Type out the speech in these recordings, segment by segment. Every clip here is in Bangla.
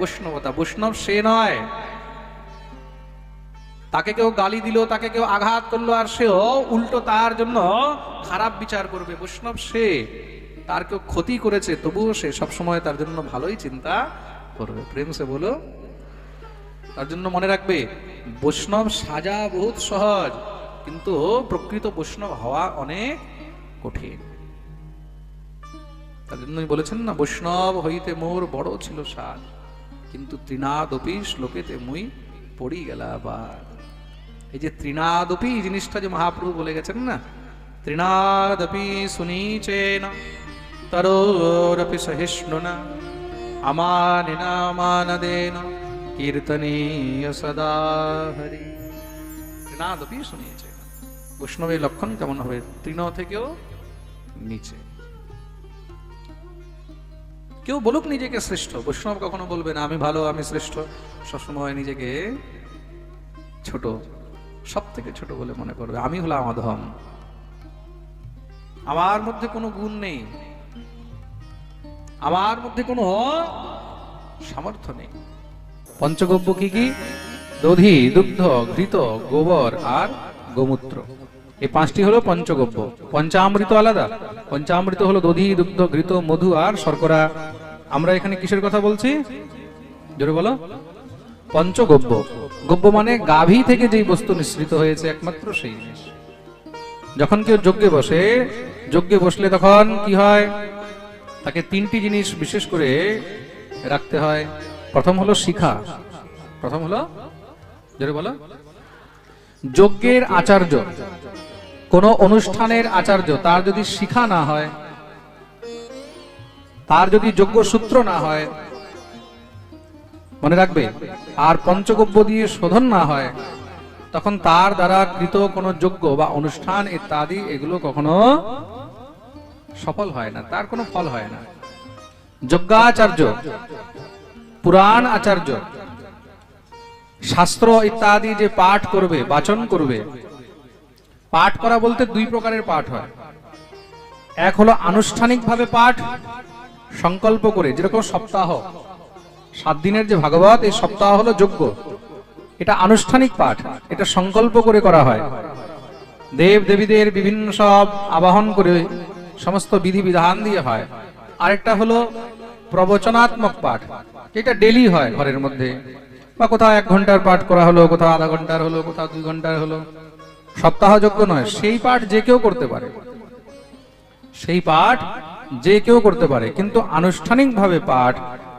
বৈষ্ণবতা, বৈষ্ণব সে নয়। তাকে কেউ গালি দিল, তাকে কেউ আঘাত করল, আর সেও উল্টো তার জন্য খারাপ বিচার করবে। বৈষ্ণব সে, তার কেউ ক্ষতি করেছে, তবুও সে সবসময় তার জন্য ভালোই চিন্তা করবে। প্রেম সে বলো, তার জন্য মনে রাখবে, বৈষ্ণব সাজা বহুত সহজ, কিন্তু প্রকৃত বৈষ্ণব হওয়া অনেক কঠিন। তার জন্যই বলেছেন না, বৈষ্ণব হইতে মোর বড় ছিল সাজ। কিন্তু ত্রিনাদপি শ্লোকেতে মুই পড়ি গেলা আবার। এই যে ত্রিনাদপি জিনিসটা যে মহাপ্রভু বলে গেছেন না, ত্রিনাদপি সুনীচেন, তরোরপি সহিষ্ণুনা আমানিনা মানদেন কীর্তনীয় সদা হরি। ত্রিনাদপি শুনিয়েছে বৈষ্ণবের লক্ষণ কেমন হবে? তৃণ থেকেও নিচে। কেউ বলুক নিজেকে শ্রেষ্ঠ। বৈষ্ণব কখনো বলবে না, আমি ভালো, আমি শ্রেষ্ঠ। সবসময় নিজেকে ছোট সব থেকে ছোট বলে মনে করবে। আমি হলাম অধম আমার মধ্যে কোনো গুণ নেই। আমার মধ্যে কোনো সামর্থ্য নেই। পঞ্চগব্য কি কি? দধি, দুগ্ধ, ঘৃত, গোবর আর গোমূত্র। এই পাঁচটি হলো পঞ্চগব্য। পঞ্চামৃত আলাদা। পঞ্চামৃত হলো দধি, দুগ্ধ, ঘৃত, মধু আর শর্করা। আমরা এখানে কিসের কথা বলছি? জোরে বলো। পঞ্চগব্য। গব্য মানে গাভী থেকে যেই বস্তু নিঃসৃত হয়েছে, একমাত্র সেই জিনিস। যখন কেউ যজ্ঞে বসে, যজ্ঞে বসলে তখন কি হয়? তাকে তিনটি জিনিস বিশেষ করে রাখতে হয়। প্রথম হলো শিখা। প্রথম হলো, জোরে বলো। যজ্ঞের আচার্য। কোন অনুষ্ঠানের আচার্য, তার যদি শিখা না হয় তার যদি যোগ্য সূত্র না হয়, মনে রাখবে, আর পঞ্চগব্য দিয়ে শোধন না হয়, তখন তার দ্বারা কৃত কোন যোগ্য বা অনুষ্ঠান, ইত্যাদি এগুলো কখনো সফল হয় না, তার কোনো ফল হয় না। যজ্ঞাচার্য, পুরাণ আচার্য, শাস্ত্র ইত্যাদি যে পাঠ করবে, বাচন করবে, পাঠ করা বলতে দুই প্রকারের পাঠ হয়। এক হলো আনুষ্ঠানিকভাবে পাঠ সংকল্প করে, যেরকম সপ্তাহ, সাত দিনের যে ভাগবত, এই সপ্তাহ হলো যোগ্য এটা আনুষ্ঠানিক পাঠ, এটা সংকল্প করে করা হয়। দেব দেবীদের বিভিন্ন সব আবাহন করে সমস্ত বিধি বিধান দিয়ে হয়। আরেকটা হলো প্রবচনাত্মক পাঠ এটা ডেলি হয় ঘরের মধ্যে। বা কোথাও এক ঘণ্টার পাঠ করা হলো, কোথাও আধা ঘণ্টার হলো, কোথাও দুই ঘণ্টার হলো। সপ্তাহযোগ্য নয়, সেই পাঠ যে কেউ করতে পারে। সেই পাঠ যে কেউ করতে পারে, কিন্তু আনুষ্ঠানিকভাবে পাঠ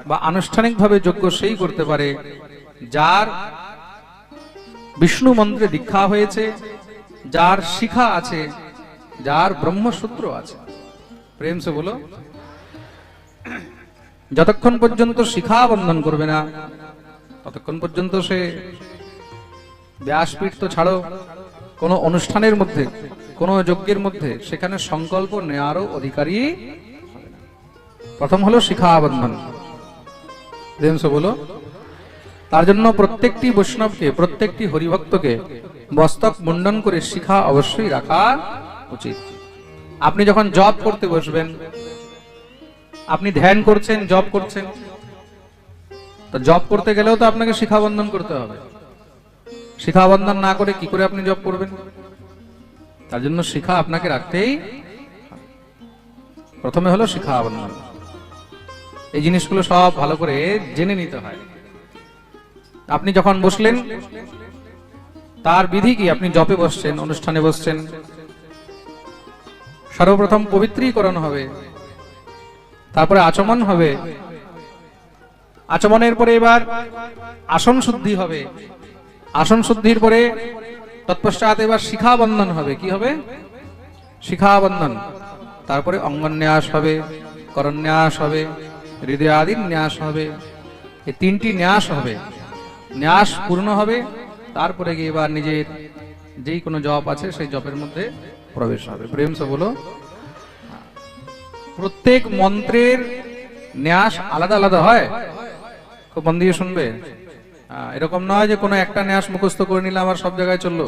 বা আনুষ্ঠানিকভাবে যোগ্য সেই করতে পারে, যার বিষ্ণু মন্ত্রে দীক্ষা হয়েছে, যার শিখা আছে, যার ব্রহ্মসূত্র আছে। প্রেম সে বলো, যতক্ষণ পর্যন্ত শিখা বন্ধন করবে না, ততক্ষণ পর্যন্ত সে ব্যাসপীঠ তো ছাড়ো, কোনো অনুষ্ঠানের মধ্যে কোনো যজ্ঞের মধ্যে সেখানে সংকল্প নেয়ারও অধিকারী প্রথম হলো শিখা বন্ধন প্রেমস বলো তার জন্য প্রত্যেকটি বৈষ্ণবকে, প্রত্যেকটি হরিভক্তকে বস্তক মুন্ডন করে শিখা অবশ্যই রাখা উচিত। আপনি যখন জব করতে বসবেন, আপনি ধ্যান করছেন জব করছেন, তো জব করতে গেলেও তো আপনাকে শিখা বন্ধন করতে হবে। শিখা বন্ধন না করে কি করে আপনি জব করবেন? তার জন্য শিখা আপনাকে রাখতেই প্রথমে হলো শিখা বন্ধন এই জিনিসগুলো সব ভালো করে জেনে নিতে হয়। আপনি যখন বসলেন, তার বিধি কি? আপনি জপে বসছেন, অনুষ্ঠানে বসছেন। সর্বপ্রথম পবিত্রীকরণ হবে। তারপরে আচমন হবে। আচমনের পরে এবার আসন শুদ্ধি হবে। আসন শুদ্ধির পরে তৎপশ্চাৎ এবার শিখা বন্ধন হবে। কি হবে? শিখা বন্ধন তারপরে অঙ্গন্যাস হবে, করন্যাস হবে, হৃদয়াদির ন্যাস হবে, এই তিনটি ন্যাস হবে। ন্যাস পূর্ণ হবে, তারপরে গিয়ে এবার নিজের যেই কোনো জপ আছে, সেই জপের মধ্যে প্রবেশ হবে। প্রেম সে বলো, প্রত্যেক মন্ত্রের ন্যাস আলাদা আলাদা হয়? খুব মন দিয়ে শুনবে? এরকম নয় যে কোনো একটা ন্যাস মুখস্থ করে নিলাম আর সব জায়গায় চলল।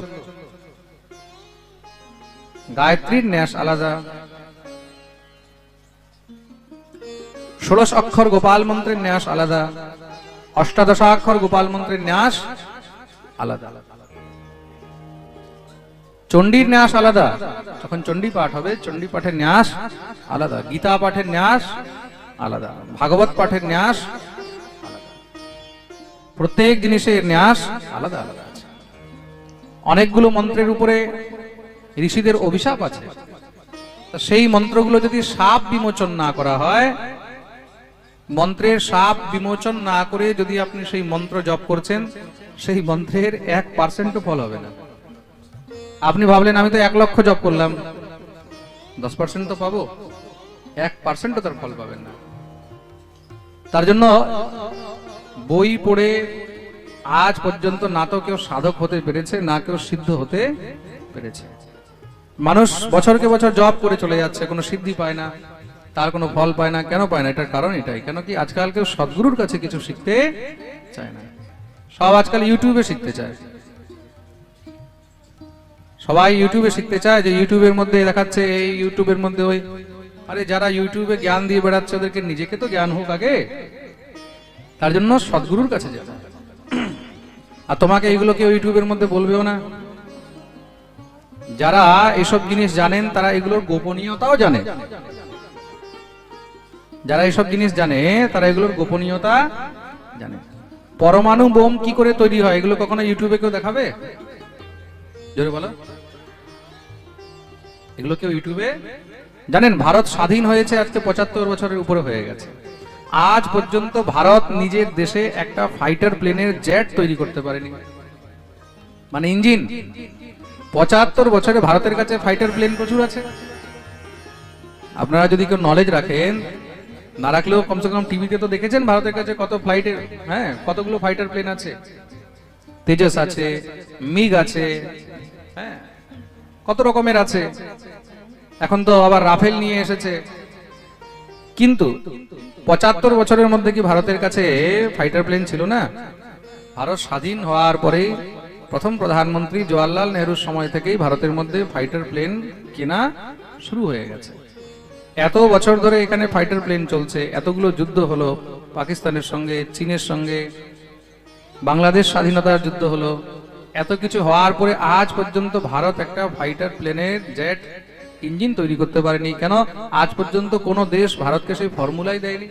গায়ত্রীর ন্যাস আলাদা। ষোড়শ অক্ষর গোপাল মন্ত্রের ন্যাস আলাদা। অষ্টাদশাক্ষর গোপাল মন্ত্রের ন্যাস আলাদা। চণ্ডীর ন্যাস আলাদা। যখন চণ্ডী পাঠ হবে, চণ্ডী পাঠের ন্যাস আলাদা। গীতা পাঠের ন্যাস আলাদা। ভাগবত পাঠের ন্যাস। প্রত্যেক জিনিসের ন্যাস আলাদা আলাদা আছে। অনেকগুলো মন্ত্রের উপরে ঋষিদের অভিশাপ আছে। সেই মন্ত্রগুলো যদি সাপ বিমোচন না করা হয়, মন্ত্রের সাপ বিমোচন না করে যদি আপনি সেই মন্ত্র জপ করছেন, সেই মন্ত্রের এক পার্সেন্টও ফল হবে না। আপনি ভাবলেন, আমি তো এক লক্ষ জপ করলাম। দশ পার্সেন্ট তো পাবো। এক পার্সেন্টও তার ফল পাবেন না। তার জন্য বই পড়ে আজ পর্যন্ত না তো কেউ সাধক হতে পেরেছে, না কেউ সিদ্ধ হতে পেরেছে। মানুষ বছরকে বছর জব করে চলে যাচ্ছে, কোনো সিদ্ধি পায় না, তার কোনো ফল পায় না, কেন পায় না? এটার কারণ এটাই, কেন কি আজকাল কেউ সদ্গুরুর কাছে কিছু শিখতে চায় না? সব আজকাল ইউটিউবে শিখতে চায়। সবাই ইউটিউবে শিখতে চায় যে ইউটিউবের মধ্যে দেখাচ্ছে, এই ইউটিউবের মধ্যে ওই, আরে যারা ইউটিউবে জ্ঞান দিয়ে বেড়াচ্ছে, ওদেরকে নিজেকে তো জ্ঞান হোক আগে। তার জন্য সদ্গুরুর কাছে যেতে হবে। আর তোমাকে এগুলো কেউ ইউটিউবের মধ্যে বলবেও না। যারা এসব জিনিস জানেন, তারা এগুলোর গোপনীয়তাও জানে। যারা এসব জিনিস জানে, তারা এগুলোর গোপনীয়তা জানে। পরমাণু বোম কি করে তৈরি হয়, এগুলো কখনো ইউটিউবে কেউ দেখাবে? জোরে বলো। এগুলো কেউ ইউটিউবে? জানেন, ভারত স্বাধীন হয়েছে আজকে পঁচাত্তর বছরের উপরে হয়ে গেছে। আজ পর্যন্ত ভারত নিজের দেশে একটা ফাইটার প্লেনের জেট তৈরি করতে পারেনি। মানে ইঞ্জিন। পঁচাত্তর বছরে ভারতের কাছে ফাইটার প্লেন প্রচুর আছে। আপনারা যদি কেউ নলেজ রাখেন, না রাখলেও কমসে কম টিভিতে তো দেখেছেন ভারতের কাছে কত ফ্লাইটের হ্যাঁ কতগুলো ফাইটার প্লেন আছে। তেজস আছে, মিগ আছে হ্যাঁ কত রকমের আছে। এখন তো আবার রাফেল নিয়ে এসেছে। কিন্তু পঁচাত্তর বছরের মধ্যে কি ভারতের কাছে ফাইটার প্লেন ছিল না? ভারত স্বাধীন হওয়ার পরে প্রথম প্রধানমন্ত্রী জওয়াহরলাল নেহরুর সময় থেকেই ভারতের মধ্যে ফাইটার প্লেন কেনা শুরু হয়ে গেছে। এত বছর ধরে এখানে ফাইটার প্লেন চলছে, এতগুলো যুদ্ধ হলো, পাকিস্তানের সঙ্গে, চীনের সঙ্গে, বাংলাদেশ স্বাধীনতার যুদ্ধ হলো, এত কিছু হওয়ার পরে আজ পর্যন্ত ভারত একটা ফাইটার প্লেনের জেট ইঞ্জিন তৈরি করতে পারেনি। কেন? আজ পর্যন্ত কোন দেশ ভারতকে সেই ফর্মুলাই দেয়নি।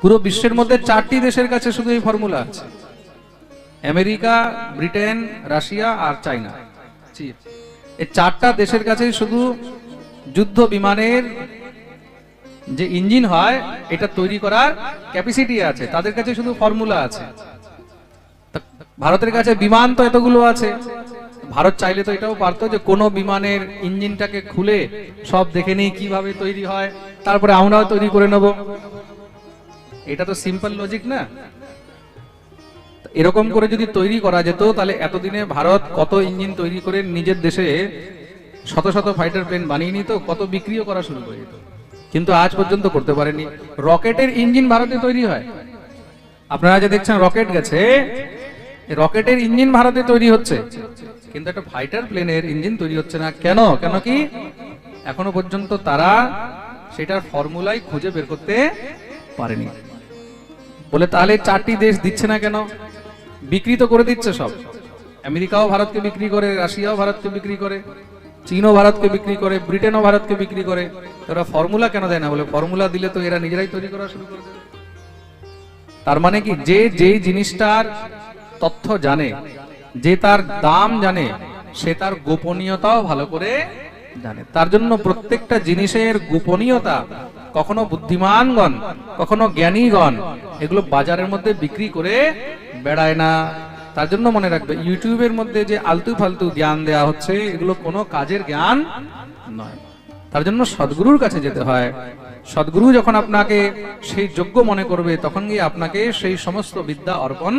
পুরো বিশ্বের মধ্যে চারটি দেশের কাছে শুধু এই ফর্মুলা আছে। আমেরিকা, ব্রিটেন, রাশিয়া আর চাইনা এই চারটা দেশের কাছেই শুধু যুদ্ধ বিমানের যে ইঞ্জিন হয়, এটা তৈরি করার ক্যাপাসিটি আছে। তাদের কাছে শুধু ফর্মুলা আছে। ভারতের কাছে বিমান তো এতগুলো আছে। ভারত চাইলে তো এটাও পারতো যে কোনো বিমানের ইঞ্জিনটাকে খুলে সব দেখে নেই কীভাবে তৈরি হয়, তারপরে আমরাও তৈরি করে নেব। এটা তো সিম্পল লজিক না? এরকম করে যদি তৈরি করা যেত, তাহলে এতদিনে ভারত কত ইঞ্জিন তৈরি করে নিজের দেশে শত শত ফাইটার প্লেন বানিয়ে নিত, কত বিক্রিও করা শুরু করে দিত। কিন্তু আজ পর্যন্ত করতে পারেনি। রকেটের ইঞ্জিন ভারতে তৈরি হয়। আপনারা যে দেখছেন, রকেট গেছে। রকেটের ইঞ্জিন ভারতে তৈরি হচ্ছে। কিন্তু একটা ফাইটার প্লেনের ইঞ্জিন তৈরি হচ্ছে না। কেন? কেন কি? এখনও পর্যন্ত তারা সেটার ফর্মুলাই খুঁজে বের করতে পারেনি। বলে তাহলে চারটি দেশ দিচ্ছে না কেন? বিক্রি তো করে দিচ্ছে সব। আমেরিকাও ভারতকে বিক্রি করে, রাশিয়াও ভারতকে বিক্রি করে, চীনও ভারতকে বিক্রি করে, ব্রিটেনও ভারতকে বিক্রি করে। ওরা ফর্মুলা কেন দেয় না? বলে ফর্মুলা দিলে তো এরা নিজেরাই তৈরি করা শুরু করে তার মানে কি? যে যে জিনিসটার তথ্য জানে, যে তার দাম জানে, সে তার গোপনীয়তাও ভালো করে জানে। তার জন্য প্রত্যেকটা জিনিসের গোপনীয়তা কখনো বুদ্ধিমানগণ, কখনো জ্ঞানীগণ, এগুলো বাজারের মধ্যে বিক্রি করে বেড়ায় না। তার জন্য মনে রাখবে, ইউটিউবের মধ্যে যে আলতু ফালতু জ্ঞান দেয়া হচ্ছে, এগুলো কোনো কাজের জ্ঞান নয়। তার জন্য সদ্গুরুর কাছে যেতে হয়। সদ্গুরু যখন আপনাকে সেই যোগ্য মনে করবে, তখন গিয়ে আপনাকে সেই সমস্ত বিদ্যা অর্পণ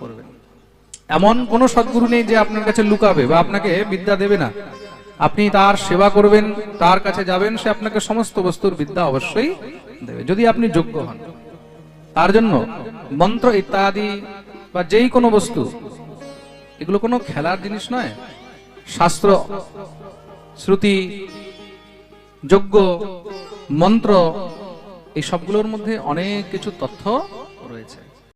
করবে। এমন কোন সদ্গুরু নেই যে আপনার কাছে লুকাবে বা আপনাকে বিদ্যা দেবে না। আপনি তার সেবা করবেন, তার কাছে যাবেন, সে আপনাকে সমস্ত বস্তুর বিদ্যা অবশ্যই দেবে, যদি আপনি যোগ্য হন। তার জন্য মন্ত্র ইত্যাদি বা যেই কোনো বস্তু, এগুলো কোনো খেলার জিনিস নয়। শাস্ত্র, শ্রুতি, যজ্ঞ, মন্ত্র, এই সবগুলোর মধ্যে অনেক কিছু তথ্য